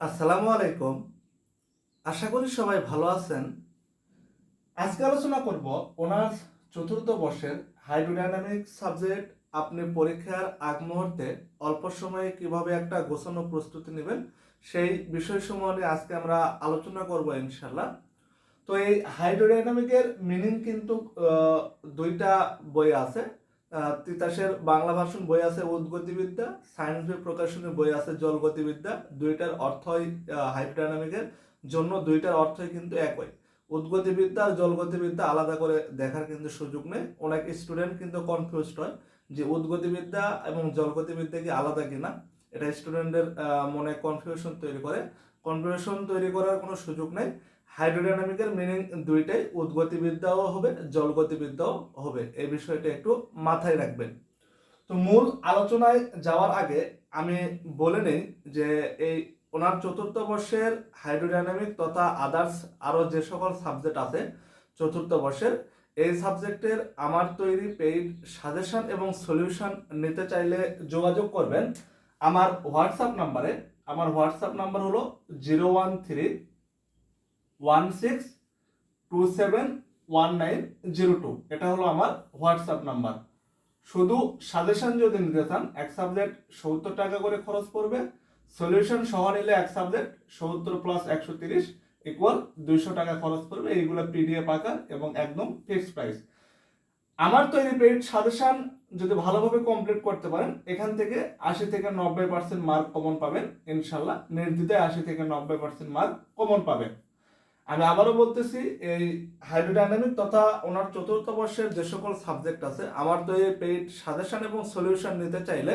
আসসালামু আলাইকুম। আশা করি সবাই ভালো আছেন। আজকে আলোচনা করব অনার্স চতুর্থ বর্ষের হাইড্রোডাইনামিক সাবজেক্ট। আপনি পরীক্ষার আগ মুহূর্তে অল্প সময়ে কীভাবে একটা গোছানো প্রস্তুতি নেবেন সেই বিষয়সমূহ নিয়ে আজকে আমরা আলোচনা করব ইনশাল্লাহ তো এই হাইড্রোডাইনামিকের মিনিং কিন্তু দুইটা বই আছে। তিতাসের বাংলা ভাষণ বই আছে উদ্গতিবিদ্যা সায়েন্স প্রকাশনী বই আছে জলগতিবিদ্যা দুইটার অর্থই হাইড্রোডাইনামিকের জন্য দুইটার অর্থই কিন্তু একই। উদ্গতিবিদ্যা আর জলগতিবিদ্যা আলাদা করে দেখার কিন্তু সুযোগ নেই। অনেক স্টুডেন্ট কিন্তু কনফিউজড হয় যে উদ্গতিবিদ্যা এবং জলগতিবিদ্যা কি আলাদা কিনা। এটা স্টুডেন্টদের মনে কনফিউশন তৈরি করে। কনফিউশন তৈরি করার কোনো সুযোগ নেই। হাইড্রোডাইনামিকের মিনিং দুইটাই, উদ্গতিবিদ্যাও হবে, জলগতিবিদ্যাও হবে। এই বিষয়টা একটু মাথায় রাখবেন। তো মূল আলোচনায় যাওয়ার আগে আমি বলে নেই যে এই ওনার চতুর্থ বর্ষের হাইড্রোডাইনামিক তথা আদার্স আরও যে সকল সাবজেক্ট আছে, চতুর্থ বর্ষের, এই সাবজেক্টের আমার তৈরি পেইড সাজেশন এবং সলিউশন নিতে চাইলে যোগাযোগ করবেন। আমার হোয়াটসঅ্যাপ নাম্বারে আমার হোয়াটসঅ্যাপ নাম্বার হলো zero one three one six two seven one nine zero two. এটা হলো আমার হোয়াটসঅ্যাপ নাম্বার। শুধু সাজেশন যদি নিতে চান, এক সাবজেক্ট সত্তর টাকা করে খরচ পড়বে। সলিউশন সহ নিলে এক সাবজেক্ট সত্তর প্লাস একশো তিরিশ ইকুয়াল দুইশো টাকা খরচ পড়বে। এইগুলো পিডিএফ আকার এবং একদম ফিক্সড প্রাইস আমার তৈরি পেইড সাজেশন যদি ভালোভাবে কমপ্লিট করতে পারেন, এখান থেকে আশি থেকে নব্বই পার্সেন্ট মার্ক কমন পাবেন। ইনশাল্লাহ নির্দ্বিধায় আশি থেকে নব্বই পার্সেন্ট মার্ক কমন পাবেন। আমি আবারও বলতেছি, এই হাইড্রোডাইনামিক তথা ওনার চতুর্থ বর্ষের যে সকল সাবজেক্ট আছে, আমার তো এই পেইড সাজেশন এবং সলিউশন নিতে চাইলে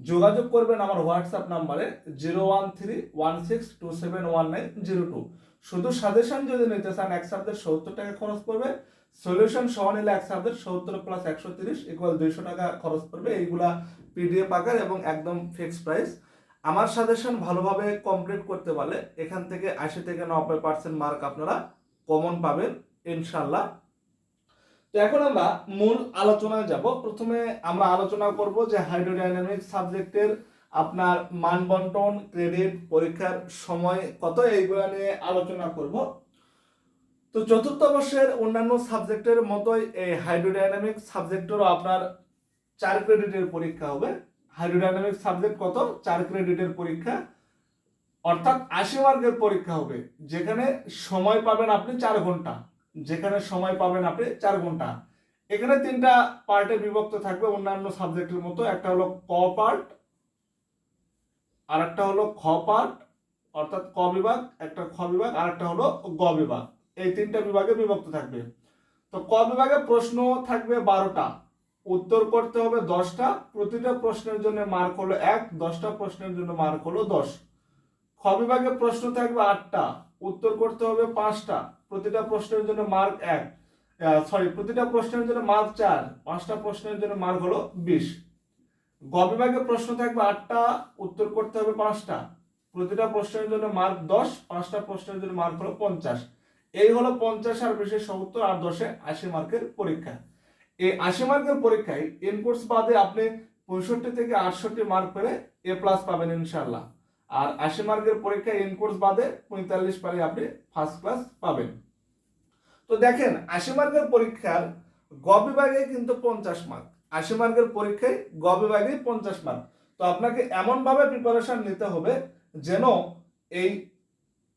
যোগাযোগ করবেন আমার হোয়াটসঅ্যাপ নাম্বারে zero one three one six two seven one nine zero two শুধু সাজেশন যদি নিতে চান, এক সাবজেক্ট সত্তর টাকা খরচ পড়বে। সলিউশন সহ নিলে এক সাবজেক্ট সত্তর প্লাস একশো তিরিশ ইকুয়াল দুইশো টাকা খরচ পড়বে। এইগুলা পিডিএফ আকার এবং একদম ফিক্সড প্রাইস আমার সাজেশন ভালোভাবে কমপ্লিট করতে পারলে এখান থেকে আশি থেকে নব্বই পার্সেন্ট মার্ক আপনারা কমন পাবেন ইনশাল্লাহ তো এখন আমরা মূল আলোচনায় যাব। প্রথমে আমরা আলোচনা করব যে হাইড্রোডাইনামিক সাবজেক্টের আপনার মান বন্টন ক্রেডিট পরীক্ষার সময় কত, এইগুলো নিয়ে আলোচনা করব। তো চতুর্থ বর্ষের অন্যান্য সাবজেক্টের মতোই এই হাইড্রোডাইনামিক সাবজেক্টেরও আপনার চার ক্রেডিটের পরীক্ষা হবে। হাইড্রোডাইনামিক সাবজেক্ট কত? চার ক্রেডিটের পরীক্ষা। অর্থাৎ আশি মার্কের পরীক্ষা হবে। যেখানে সময় পাবেন আপনি চার ঘণ্টা। যেখানে সময় পাবেন আপনি চার ঘণ্টা। এখানে তিনটা পার্টে বিভক্ত থাকবে অন্যান্য সাবজেক্টের মতো। একটা হলো ক পার্ট আর একটা হলো খ পার্ট অর্থাৎ ক বিভাগ, একটা খ বিভাগ আর একটা হলো গ বিভাগ। এই তিনটা বিভাগে বিভক্ত থাকবে। তো ক বিভাগে প্রশ্ন থাকবে বারোটা। উত্তর করতে হবে দশটা। প্রতিটা প্রশ্নের জন্য মার্ক হলো এক, দশটা প্রশ্নের জন্য মার্ক হলো দশ। খ বিভাগে প্রশ্ন থাকবে আটটা। উত্তর করতে হবে পাঁচটা। প্রতিটা প্রশ্নের জন্য মার্ক এক। সরি প্রতিটা প্রশ্নের জন্য মার্ক চার। পাঁচটা প্রশ্নের জন্য মার্ক হলো বিশ। গ বিভাগে প্রশ্ন থাকবে আটটা। উত্তর করতে হবে পাঁচটা। প্রতিটা প্রশ্নের জন্য মার্ক দশ, পাঁচটা প্রশ্নের জন্য মার্ক হলো পঞ্চাশ। এই হলো পঞ্চাশ আর বিশেষ সত্তর আর দশে আশি মার্কের পরীক্ষা। এই আশি মার্কের পরীক্ষায় ইনপুটস বাদে আপনি পঁয়ষট্টি থেকে আটষট্টি মার্ক পেলে এ প্লাস পাবেন ইনশাল্লাহ আর আশি মার্কের পরীক্ষায় ইনকোর্স বাদে পঁয়তাল্লিশ পারে আপনি ফার্স্ট ক্লাস পাবেন। তো দেখেন, আশি মার্কের পরীক্ষার গ বিভাগে কিন্তু পঞ্চাশ মার্ক আশি মার্কের পরীক্ষায় গ বিভাগে পঞ্চাশ মার্ক তো আপনাকে এমনভাবে প্রিপারেশন নিতে হবে যেন এই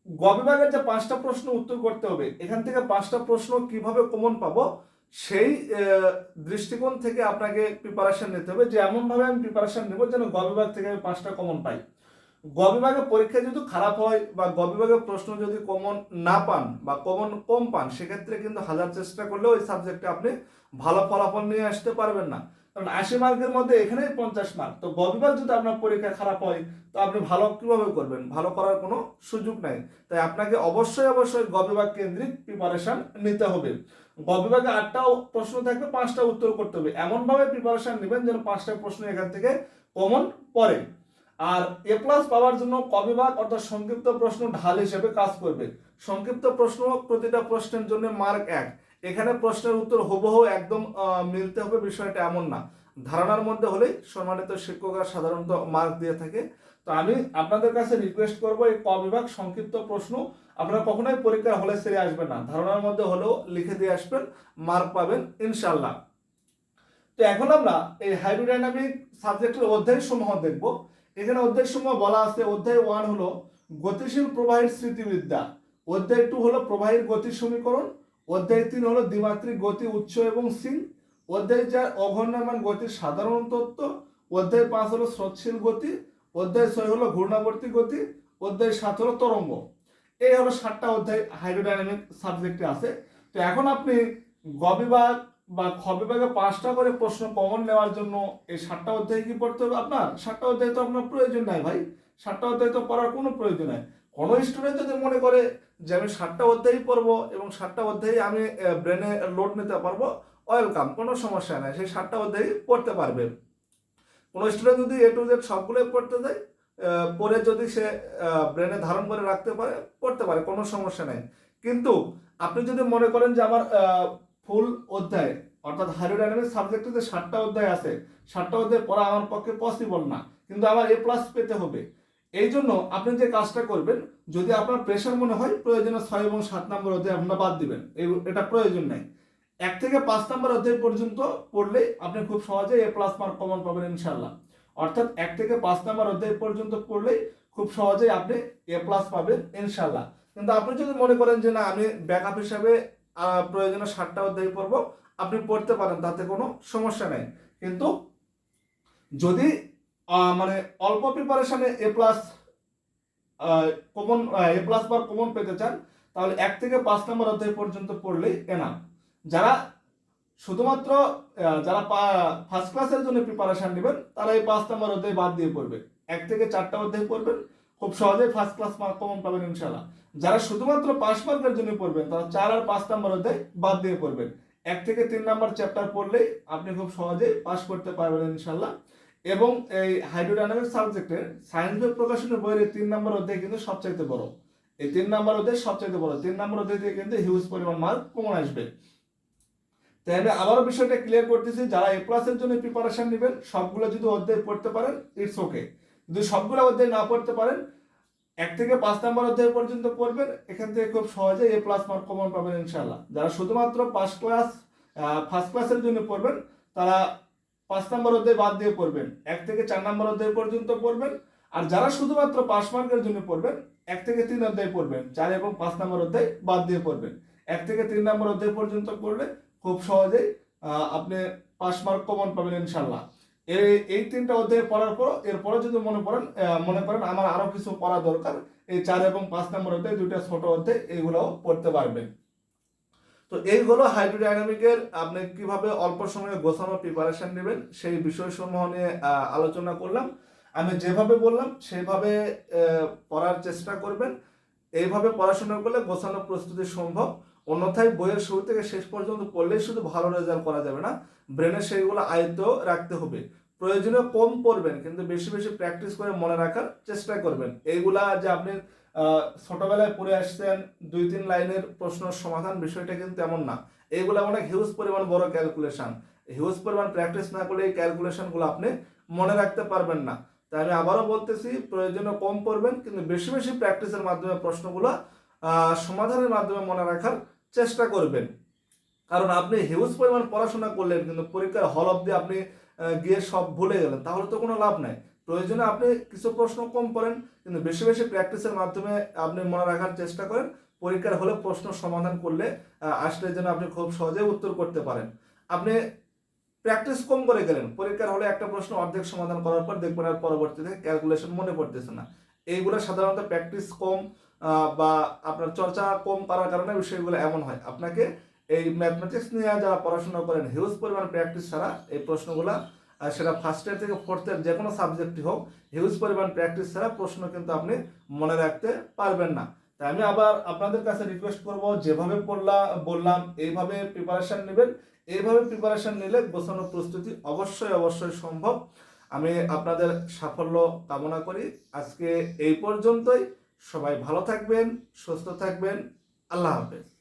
গ বিভাগের যে পাঁচটা প্রশ্ন উত্তর করতে হবে, এখান থেকে পাঁচটা প্রশ্ন কীভাবে কমন পাবো, সেই দৃষ্টিকোণ থেকে আপনাকে প্রিপারেশন নিতে হবে যে এমনভাবে আমি প্রিপারেশন নেব যেন গ বিভাগ থেকে আমি পাঁচটা কমন পাই। গ বিভাগের পরীক্ষা যদি খারাপ হয় বা গ বিভাগের প্রশ্ন যদি কমন না পান বা কমন কম পান, সেক্ষেত্রে কিন্তু হাজার চেষ্টা করলেও ওই সাবজেক্টে আপনি ভালো ফলাফল নিয়ে আসতে পারবেন না। কারণ আশি মার্কের মধ্যে এখানেই পঞ্চাশ মার্ক। তো গ যদি আপনার পরীক্ষা খারাপ হয়, তো আপনি ভালো কীভাবে করবেন? ভালো করার কোনো সুযোগ নাই। তাই আপনাকে অবশ্যই অবশ্যই গ বিভাগ কেন্দ্রিক প্রিপারেশন নিতে হবে। গবিভাগে বিভাগে আটটা প্রশ্ন থাকবে পাঁচটা উত্তর করতে হবে। এমনভাবে প্রিপারেশন নেবেন যেন পাঁচটা প্রশ্ন এখান থেকে কমন পড়ে। আর এ প্লাস পাওয়ার জন্য ক বিভাগ অর্থাৎ সংক্ষিপ্ত প্রশ্ন ঢাল হিসেবে কাজ করবে। সংক্ষিপ্ত প্রশ্ন প্রতিটা প্রশ্নের জন্য মার্ক এক। এখানে প্রশ্নের উত্তর হুবহু একদম মিলতে হবে, বিষয়টা এমন না। ধারণার মধ্যে হলেই সম্মানিত শিক্ষকরা সাধারণত মার্ক দিয়ে থাকে। তো আমি আপনাদের কাছে রিকোয়েস্ট করব, এই ক বিভাগ সংক্ষিপ্ত প্রশ্ন। আপনারা কখনোই পরীক্ষার হলে সেরে আসবেন না। ধারণার মধ্যে হলেও লিখে দিয়ে আসবেন মার্ক পাবেন ইনশাল্লাহ তো এখন আমরা এই হাইড্রোডাইনামিক সাবজেক্টের অধ্যায় সমূহ দেখব। এখানে অধ্যায় সমূহ বলা আছে, অধ্যায় ওয়ান হলো গতিশীল প্রবাহের স্মৃতিবিদ্যা। অধ্যায় টু হলো প্রবাহের গতি সমীকরণ। অধ্যায় তিন হলো দ্বিমাত্রিক গতি, উৎস এবং সিং অধ্যায় চার অঘূর্ণায়মান গতির সাধারণ তত্ত্ব। অধ্যায় পাঁচ হলো স্রোতশীল গতি। অধ্যায় ছয় হলো ঘূর্ণাবর্তী গতি। অধ্যায় সাত হলো তরঙ্গ। এই হলো সাতটা অধ্যায় হাইড্রোডাইনামিক সাবজেক্টে আছে। তো এখন আপনি গ বিভাগ বা খ বিভাগে পাঁচটা করে প্রশ্ন কমন নেওয়ার জন্য এই সাতটা অধ্যায় কি পড়তে হবে? আপনার সাতটা অধ্যায় তো আপনার প্রয়োজন নাই ভাই। সাতটা অধ্যায় তো পড়ার কোনো প্রয়োজন নাই। কোনো স্টুডেন্ট যদি মনে করে যে আমি সাতটা অধ্যায় পড়ব এবং সাতটা অধ্যায় আমি ব্রেনে লোড নিতে পারব ওয়েলকাম কোনো সমস্যা নাই, সেই সাতটা অধ্যায় পড়তে পারবে। কোনো স্টুডেন্ট যদি এ টু জেড সবগুলোই পড়তে যায় পড়ে যদি সে ব্রেনে ধারণ করে রাখতে পারে, পড়তে পারে, কোনো সমস্যা নেই। কিন্তু আপনি যদি মনে করেন যে আমার ফুল অধ্যায়, অর্থাৎ হাইড্রোডাইনামিক সাবজেক্টে যে সাতটা অধ্যায় আছে, সাতটা অধ্যায় পড়া আমার পক্ষে পসিবল না, কিন্তু আমার এ প্লাস পেতে হবে এই জন্য আপনি যে কাজটা করবেন, যদি আপনার প্রেশার মনে হয়, প্রয়োজনে ছয় এবং সাত নম্বর অধ্যায় আপনারা বাদ দিবেন। এটা প্রয়োজন নাই। এক থেকে পাঁচ নম্বর অধ্যায় পর্যন্ত পড়লে আপনি খুব সহজে এ প্লাস মার্ক কমন পাবেন ইনশাল্লাহ অর্থাৎ এক থেকে পাঁচ নম্বর অধ্যায় পর্যন্ত পড়লেই খুব সহজেই আপনি এ প্লাস পাবেন ইনশাল্লাহ কিন্তু আপনি যদি মনে করেন যে না, আমি ব্যাকআপ হিসাবে প্রয়োজনে সাতটা অধ্যায় পড়ব, আপনি পড়তে পারেন, তাতে কোনো সমস্যা নেই। কিন্তু যদি মানে অল্প প্রিপারেশনে A plus common A plus bar common পেতে চান, তাহলে এক থেকে পাঁচ নম্বর অধ্যায় পর্যন্ত পড়লেই এনাফ। যারা শুধুমাত্র যারা ফার্স্ট ক্লাসের জন্য প্রিপারেশন নেবেন, তারা এই পাঁচ নম্বর অধ্যায় বাদ দিয়ে পড়বে। এক থেকে চারটা অধ্যায় পড়বেন, খুব সহজেই ফার্স্ট ক্লাস মার্ক কমন পাবেন ইনশাল্লাহ যারা শুধুমাত্র পাস মার্কের জন্য পড়বেন, তারা চার আর পাঁচ নম্বর অধ্যায় বাদ দিয়ে পড়বেন। এক থেকে তিন নম্বর চ্যাপ্টার পড়লেই আপনি খুব সহজেই পাস করতে পারবেন ইনশাল্লাহ এবং এই হাইড্রোডাইনামিক সাবজেক্টের সায়েন্স বই প্রকাশনের বইয়ের তিন নম্বর অধ্যায় কিন্তু সবচাইতে বড়। এই তিন নম্বর অধ্যায় সবচাইতে বড়। তিন নম্বর অধ্যায় থেকে কিন্তু হিউজ পরিমাণ মার্ক কমন আসবে। তাই আমি আবারও বিষয়টা ক্লিয়ার করতেছি, যারা এ প্লাসের জন্য প্রিপারেশন নেবেন, সবগুলো যদি অধ্যায় পড়তে পারেন ইটস ওকে যদি সবগুলো অধ্যায় না পড়তে পারেন, এক থেকে পাঁচ নম্বর অধ্যায় পর্যন্ত পড়বেন, এখান থেকে খুব সহজে এ প্লাস মার্ক কমন পাবেন ইনশাল্লাহ যারা শুধুমাত্র পাস ক্লাস ফার্স্ট ক্লাসের জন্য পড়বেন, তারা পাঁচ নম্বর অধ্যায় বাদ দিয়ে পড়বেন। এক থেকে চার নম্বর অধ্যায় পর্যন্ত পড়বেন। আর যারা শুধুমাত্র পাস মার্কের জন্য পড়বেন, এক থেকে তিন অধ্যায় পড়বেন। চার এবং পাঁচ নম্বর অধ্যায় বাদ দিয়ে পড়বেন। এক থেকে তিন নম্বর অধ্যায় পর্যন্ত পড়লে খুব সহজেই আপনি পাস মার্ক কমন পাবেন ইনশাল্লাহ এই এই তিনটা অধ্যায় পড়ার পর, এরপরে যদি মনে করেন মনে করেন আমার আরও কিছু পড়া দরকার, এই চার এবং পাঁচ নম্বর অধ্যায় দুইটা ছোট অধ্যায় এইগুলোও পড়তে পারবেন। তো এই হলো হাইড্রোডাইনামিকের আপনি কীভাবে অল্প সময়ে গোছানো প্রিপারেশন নেবেন, সেই বিষয়সমূহ নিয়ে আলোচনা করলাম। আমি যেভাবে বললাম সেইভাবে পড়ার চেষ্টা করবেন। এইভাবে পড়াশোনা করলে গোছানো প্রস্তুতি সম্ভব। অন্যথায় বইয়ের শুরু থেকে শেষ পর্যন্ত পড়লেই শুধু ভালো রেজাল্ট করা যাবে না। ব্রেনে সেইগুলো আয়ত্ত রাখতে হবে। প্রয়োজনে কম পড়বেন, কিন্তু বেশি বেশি প্র্যাকটিস করে মনে রাখার চেষ্টা করবেন। এইগুলা যে আপনি ছোটবেলায় পড়ে আসছেন দুই তিন লাইনের প্রশ্ন সমাধান বিষয়টা কিন্তু এমন না। এইগুলা অনেক হিউজ পরিমাণ বড় ক্যালকুলেশন হিউজ পরিমাণ প্র্যাকটিস না করলে এই ক্যালকুলেশনগুলো আপনি মনে রাখতে পারবেন না। তাই আমি আবারও বলতেছি, প্রয়োজনে কম পড়বেন, কিন্তু বেশি বেশি প্র্যাকটিসের মাধ্যমে প্রশ্নগুলো সমাধানের মাধ্যমে মনে রাখার চেষ্টা করবেন। কারণ আপনি হিউজ পরিমাণ পড়াশোনা করলেন, কিন্তু পরীক্ষার হল অব্দি আপনি গিয়ে সব ভুলে গেলেন, তাহলে তো কোনো লাভ নাই। প্রয়োজনে আপনি কিছু প্রশ্ন কম করেন, কিন্তু বেশি বেশি প্র্যাকটিসের মাধ্যমে আপনি মনে রাখার চেষ্টা করেন, পরীক্ষার হলে প্রশ্ন সমাধান করলে আসলে যেন আপনি খুব সহজে উত্তর করতে পারেন। আপনি প্র্যাকটিস কম করে গেলেন, পরীক্ষার হলে একটা প্রশ্ন অর্ধেক সমাধান করার পর দেখবেন আর পরবর্তীতে ক্যালকুলেশন মনে পড়তেছে না। এইগুলো সাধারণত প্র্যাকটিস কম বা আপনার চর্চা কম করার কারণে বিষয়গুলো এমন হয়। আপনাকে এই ম্যাথমেটিক্স নিয়ে যারা পড়াশোনা করেন হিউজ পরিমাণ প্র্যাকটিস ছাড়া এই প্রশ্নগুলা আহ, সেটা ফার্স্ট ইয়ার থেকে ফোর্থ ইয়ার যে কোনো সাবজেক্টই হোক হিউজ পরিমাণ প্র্যাকটিস ছাড়া প্রশ্ন কিন্তু আপনি মনে রাখতে পারবেন না। তাই আমি আবার আপনাদের কাছে রিকোয়েস্ট করব যেভাবে পড়লা বললাম এইভাবে প্রিপারেশন নেবেন এইভাবে প্রিপারেশান নিলে গোছানো প্রস্তুতি অবশ্যই অবশ্যই সম্ভব। আমি আপনাদের সাফল্য কামনা করি। আজকে এই পর্যন্তই। সবাই ভালো থাকবেন সুস্থ থাকবেন। আল্লাহ হাফেজ।